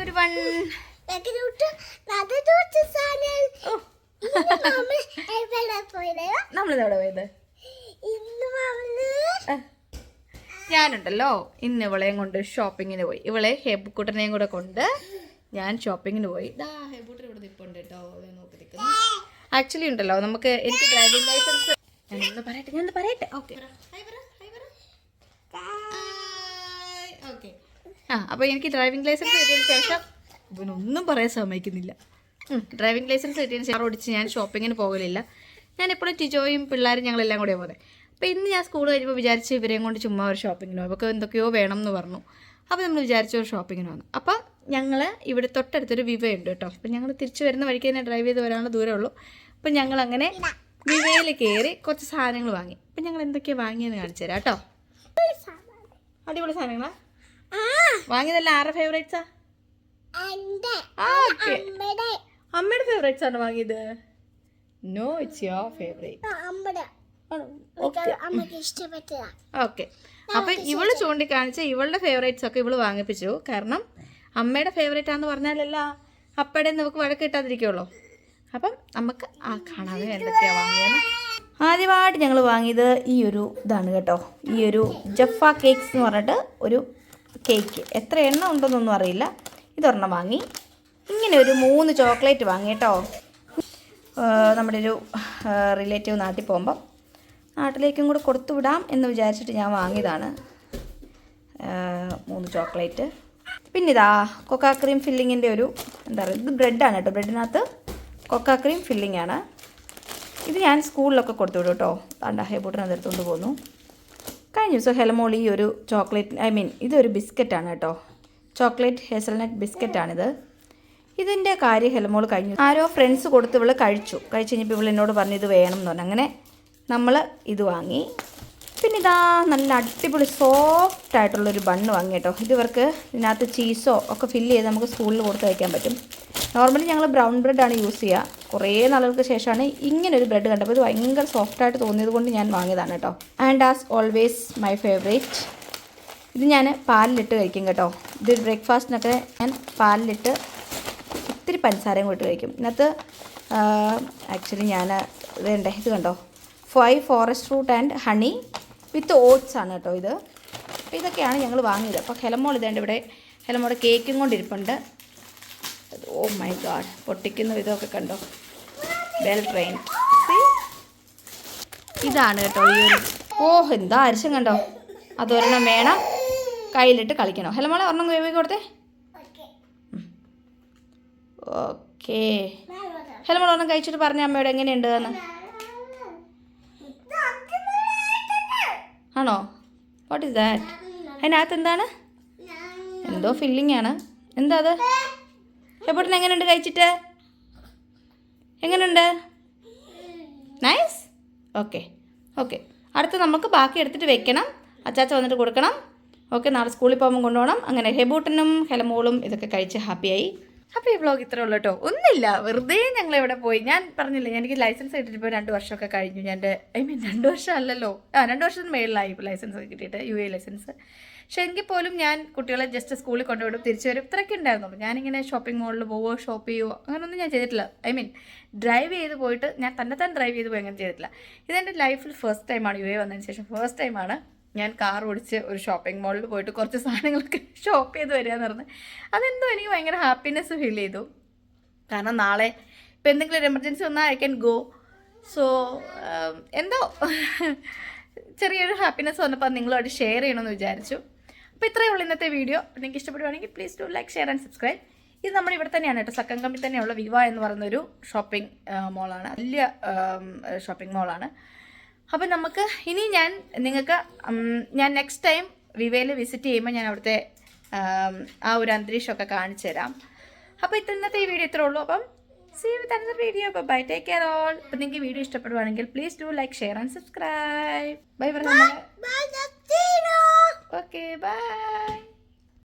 Every one നമ്മളിതവിടെ പോയത്. ഞാനുണ്ടല്ലോ. ഇന്ന് ഇവളെയും കൊണ്ട് ഷോപ്പിങ്ങിന് പോയി. ഇവളെ ഹെബുക്കുട്ടനെയും കൂടെ കൊണ്ട് ഞാൻ ഷോപ്പിങ്ങിന് പോയി. ഇവിടെ നിൽപ്പുണ്ട് കേട്ടോ. നോക്കി ആക്ച്വലി ഉണ്ടല്ലോ. നമുക്ക് എനിക്ക് ഡ്രൈവിംഗ് ലൈസൻസ് ഞാനൊന്ന് പറയട്ടെ ഞാനൊന്ന് പറയട്ടെ. ഓക്കെ ഓക്കെ ആ അപ്പോൾ എനിക്ക് ഡ്രൈവിംഗ് ലൈസൻസ് കിട്ടിയതിന് ശേഷം ഇവനൊന്നും പറയാൻ സമ്മതിക്കുന്നില്ല. ഡ്രൈവിംഗ് ലൈസൻസ് കിട്ടിയതിന് ശേഷം ഓടിച്ച് ഞാൻ ഷോപ്പിങ്ങിന് പോകലില്ല. ഞാൻ എപ്പോഴും ടിജോയും പിള്ളേരും ഞങ്ങളെല്ലാം കൂടെ പോകുന്നത് അപ്പോൾ ഇന്ന് ഞാൻ സ്കൂൾ കഴിയുമ്പോൾ വിചാരിച്ച് ഇവരെയും കൊണ്ട് ചുമ്മാ ഒരു ഷോപ്പിങ്ങിന് പോകും അവർക്ക് എന്തൊക്കെയോ വേണം എന്ന് പറഞ്ഞു. അപ്പോൾ നമ്മൾ വിചാരിച്ച ഒരു ഷോപ്പിങ്ങിന് വന്നു. അപ്പോൾ ഞങ്ങൾ ഇവിടെ തൊട്ടടുത്തൊരു വിവ ഉണ്ട് കേട്ടോ. അപ്പോൾ ഞങ്ങൾ തിരിച്ചു വരുന്ന വഴിക്ക് തന്നെ ഡ്രൈവ് ചെയ്ത് വരാനുള്ള ദൂരമേ ഉള്ളൂ. അപ്പോൾ ഞങ്ങൾ അങ്ങനെ വിവയിൽ കയറി കുറച്ച് സാധനങ്ങൾ വാങ്ങി. അപ്പം ഞങ്ങൾ എന്തൊക്കെയാണ് വാങ്ങിയെന്ന് കാണിച്ചു തരാം കേട്ടോ. അടിപൊളി സാധനങ്ങളാ. വാങ്ങിയതല്ല ആരുടെ ഫേവറേറ്റ്സാ അമ്മയുടെ. ഫേവറേറ്റ്സ് ആണ് വാങ്ങിയത്? No it's your favourite okay. അപ്പൊ ഇവൾ ചൂണ്ടിക്കാണിച്ച ഇവളുടെ ഫേവറേറ്റ്സ് ഒക്കെ ഇവൾ വാങ്ങിപ്പിച്ചു. കാരണം അമ്മയുടെ ഫേവറേറ്റ് ആണെന്ന് പറഞ്ഞാലല്ല അപ്പടെ നമുക്ക് വഴക്ക് കിട്ടാതിരിക്കുള്ളൂ അപ്പം നമുക്ക് ആ കാണാതെ എന്തൊക്കെയാ വാങ്ങിയത്? ആദ്യമായിട്ട് ഞങ്ങൾ വാങ്ങിയത് ഈ ഒരു ഇതാണ് കേട്ടോ. ഈ ഒരു ജഫ കേക്ക്സ് എന്ന് പറഞ്ഞിട്ട് ഒരു കേക്ക് എത്ര എണ്ണ ഉണ്ടെന്നൊന്നും അറിയില്ല. ഇതൊരെണ്ണം വാങ്ങി. ഇങ്ങനെ ഒരു മൂന്ന് ചോക്ലേറ്റ് വാങ്ങി കേട്ടോ. നമ്മുടെ ഒരു റിലേറ്റീവ് നാട്ടിൽ പോകുമ്പം നാട്ടിലേക്കും കൂടെ കൊടുത്തു വിടാം എന്ന് വിചാരിച്ചിട്ട് ഞാൻ വാങ്ങിയതാണ്. മൂന്ന് ചോക്ലേറ്റ്. പിന്നെ ഇതാ കൊക്കാ ക്രീം ഫില്ലിങ്ങിന്റെ ഒരു എന്താ പറയുക ഇത് ബ്രെഡാണ് കേട്ടോ. ബ്രെഡിനകത്ത് കൊക്കാ ക്രീം ഫില്ലിങ്ങാണ് ഇത് ഞാൻ സ്കൂളിലൊക്കെ കൊടുത്തു വിടും കേട്ടോ. താണ്ട ഹേബൂട്ടിനത് എടുത്തുകൊണ്ട് പോന്നു കഴിഞ്ഞ ദിവസം ഹെലമോൾ ഈ ഒരു ചോക്ലേറ്റ് ഐ മീൻ ഇതൊരു ബിസ്ക്കറ്റാണ് കേട്ടോ. ചോക്ലേറ്റ് ഹേസൽനട്ട് ബിസ്ക്കറ്റാണിത്. ഇതിന്റെ കാര്യം ഹെലമോൾ കഴിഞ്ഞു. ആരോ ഫ്രണ്ട്സ് കൊടുത്ത് ഇവൾ കഴിച്ചു. കഴിച്ച് കഴിഞ്ഞപ്പോൾ ഇവൾ എന്നോട് പറഞ്ഞു ഇത് വേണം എന്ന് പറഞ്ഞു. അങ്ങനെ നമ്മൾ ഇത് വാങ്ങി. പിന്നെ ഇതാ നല്ല അടിപൊളി സോഫ്റ്റ് ആയിട്ടുള്ളൊരു ബണ്ണ് വാങ്ങി കേട്ടോ. ഇത് ഇവർക്ക് ഇതിനകത്ത് ചീസോ ഒക്കെ ഫില്ല് ചെയ്ത് നമുക്ക് സ്കൂളിൽ കൊടുത്ത് വയ്ക്കാൻ പറ്റും. നോർമലി ഞങ്ങൾ ബ്രൗൺ ബ്രെഡാണ് യൂസ് ചെയ്യുക കുറേ നാളുകൾക്ക് ശേഷമാണ് ഇങ്ങനെ ഒരു ബ്രെഡ് കണ്ടപ്പോൾ ഇത് ഭയങ്കര സോഫ്റ്റായിട്ട് തോന്നിയത് കൊണ്ട് ഞാൻ വാങ്ങിയതാണ് കേട്ടോ and as always my favourite ഇത് ഞാൻ പാലിലിട്ട് കഴിക്കും കേട്ടോ. ഇത് ബ്രേക്ക്ഫാസ്റ്റിനൊക്കെ ഞാൻ പാലിലിട്ട് ഒത്തിരി പഞ്ചസാരയും കൂട്ടി കഴിക്കും. ഇതിനകത്ത് ആക്ച്വലി ഞാൻ ഇതുണ്ട് ഇത് കണ്ടോ? Five forest fruit and honey with oats ആണ് കേട്ടോ ഇത്. അപ്പോൾ ഇതൊക്കെയാണ് ഞങ്ങൾ വാങ്ങിയത്. അപ്പോൾ ഹെലമോൾ ഇതേണ്ട ഇവിടെ. ഹെലമോൾ കേക്കും കൊണ്ടിരിപ്പുണ്ട് ഓ മൈ ഗാഡ് പൊട്ടിക്കുന്ന വിധമൊക്കെ കണ്ടോ? വെൽ ട്രെയിൻ ഇതാണ് കേട്ടോ ഈ ഒരു ഓഹ് എന്താ അരിശം കണ്ടോ? അതൊരെണ്ണം വേണം. കയ്യിലിട്ട് കളിക്കണം. മോളെ ഒരെണ്ണം വേവി കൊടുത്തേ. ഓക്കേ മോളെ ഒരെണ്ണം കഴിച്ചിട്ട് പറഞ്ഞ അമ്മയോട് എങ്ങനെയുണ്ട് എന്ന്. ആണോ? വാട്ട് ഇസ് ദാറ്റ് അതിനകത്ത് എന്താണ്? എന്തോ ഫില്ലിംഗ് ആണ്. എന്താ അത്? എപ്പോഴും എങ്ങനെയുണ്ട് കഴിച്ചിട്ട്? എങ്ങനെയുണ്ട് നൈസ് ഓക്കെ ഓക്കെ അടുത്ത് നമുക്ക് ബാക്കി എടുത്തിട്ട് വെക്കണം. അച്ചാച്ച വന്നിട്ട് കൊടുക്കണം. ഓക്കെ നാളെ സ്കൂളിൽ പോകുമ്പോൾ കൊണ്ടുപോകണം. അങ്ങനെ ഹെബൂട്ടനും ഹെലമോളും ഇതൊക്കെ കഴിച്ച് ഹാപ്പിയായി. അപ്പോൾ ഈ വ്ളോഗ് ഇത്രേ ഉള്ളൂ കേട്ടോ. ഒന്നുമില്ല. വെറുതെ ഞങ്ങൾ ഇവിടെ പോയി. ഞാൻ പറഞ്ഞില്ലേ എനിക്ക് ലൈസൻസ് കിട്ടിയിട്ട് ഇപ്പോൾ രണ്ട് വർഷമൊക്കെ കഴിഞ്ഞു. ഞാൻ ഐ മീൻ രണ്ട് വർഷം അല്ലല്ലോ. ആ രണ്ട് വർഷത്തിന് മേളിലായി ഇപ്പോൾ ലൈസൻസ് കിട്ടിയിട്ട് യു എ ലൈസൻസ് പക്ഷേ എങ്കിൽ പോലും ഞാൻ കുട്ടികളെ ജസ്റ്റ് സ്കൂളിൽ കൊണ്ടുവിടും തിരിച്ചു വരും. ഇത്രയൊക്കെ ഉണ്ടായിരുന്നുള്ളൂ. ഞാനിങ്ങനെ ഷോപ്പിംഗ് മോളിൽ പോവോ ഷോപ്പ് ചെയ്യുവോ അങ്ങനെയൊന്നും ഞാൻ ചെയ്തിട്ടില്ല. ഐ മീൻ ഡ്രൈവ് ചെയ്ത് പോയിട്ട് ഞാൻ തന്നെ തന്നെ ഡ്രൈവ് ചെയ്ത് പോയി അങ്ങനെ ചെയ്തിട്ടില്ല. ഇതെന്റെ ലൈഫിൽ ഫസ്റ്റ് ടൈമാണ് യു എ വന്നതിന് ശേഷം ഫസ്റ്റ് ടൈമാണ് ഞാൻ കാർ ഓടിച്ച് ഒരു ഷോപ്പിംഗ് മോളിൽ പോയിട്ട് കുറച്ച് സാധനങ്ങളൊക്കെ ഷോപ്പ് ചെയ്ത് വരിക എന്ന് പറഞ്ഞ്. അതെന്തോ എനിക്ക് ഭയങ്കര ഹാപ്പിനെസ് ഫീൽ ചെയ്തു. കാരണം നാളെ ഇപ്പം എന്തെങ്കിലും ഒരു എമർജൻസി വന്നാൽ ഐ ക്യാൻ ഗോ സോ എന്തോ ചെറിയൊരു ഹാപ്പിനെസ് വന്നപ്പോൾ നിങ്ങളുമായിട്ട് ഷെയർ ചെയ്യണമെന്ന് വിചാരിച്ചു. അപ്പോൾ ഇത്രയേ ഉള്ളൂ ഇന്നത്തെ വീഡിയോ നിങ്ങൾക്ക് ഇഷ്ടപ്പെടുവാണെങ്കിൽ please do like share and subscribe ഇത് നമ്മൾ ഇവിടെ തന്നെയാണ് കേട്ടോ. സക്കംകമ്പിൽ തന്നെയുള്ള വിവ എന്ന് പറയുന്നൊരു ഷോപ്പിംഗ് മോളാണ് വലിയ ഷോപ്പിംഗ് മോളാണ് അപ്പം നമുക്ക് ഇനി ഞാൻ നിങ്ങൾക്ക് ഞാൻ നെക്സ്റ്റ് ടൈം വിവയിൽ വിസിറ്റ് ചെയ്യുമ്പോൾ ഞാൻ അവിടുത്തെ ആ ഒരു അന്തരീക്ഷമൊക്കെ കാണിച്ചു തരാം. അപ്പോൾ ഇന്നത്തെ ഈ വീഡിയോ ഇത്രേ ഉള്ളൂ. അപ്പം see with another video bye take care all അപ്പം നിങ്ങൾക്ക് വീഡിയോ ഇഷ്ടപ്പെടുവാണെങ്കിൽ please do like share and subscribe bye പറഞ്ഞ Bye, Dr. Okay bye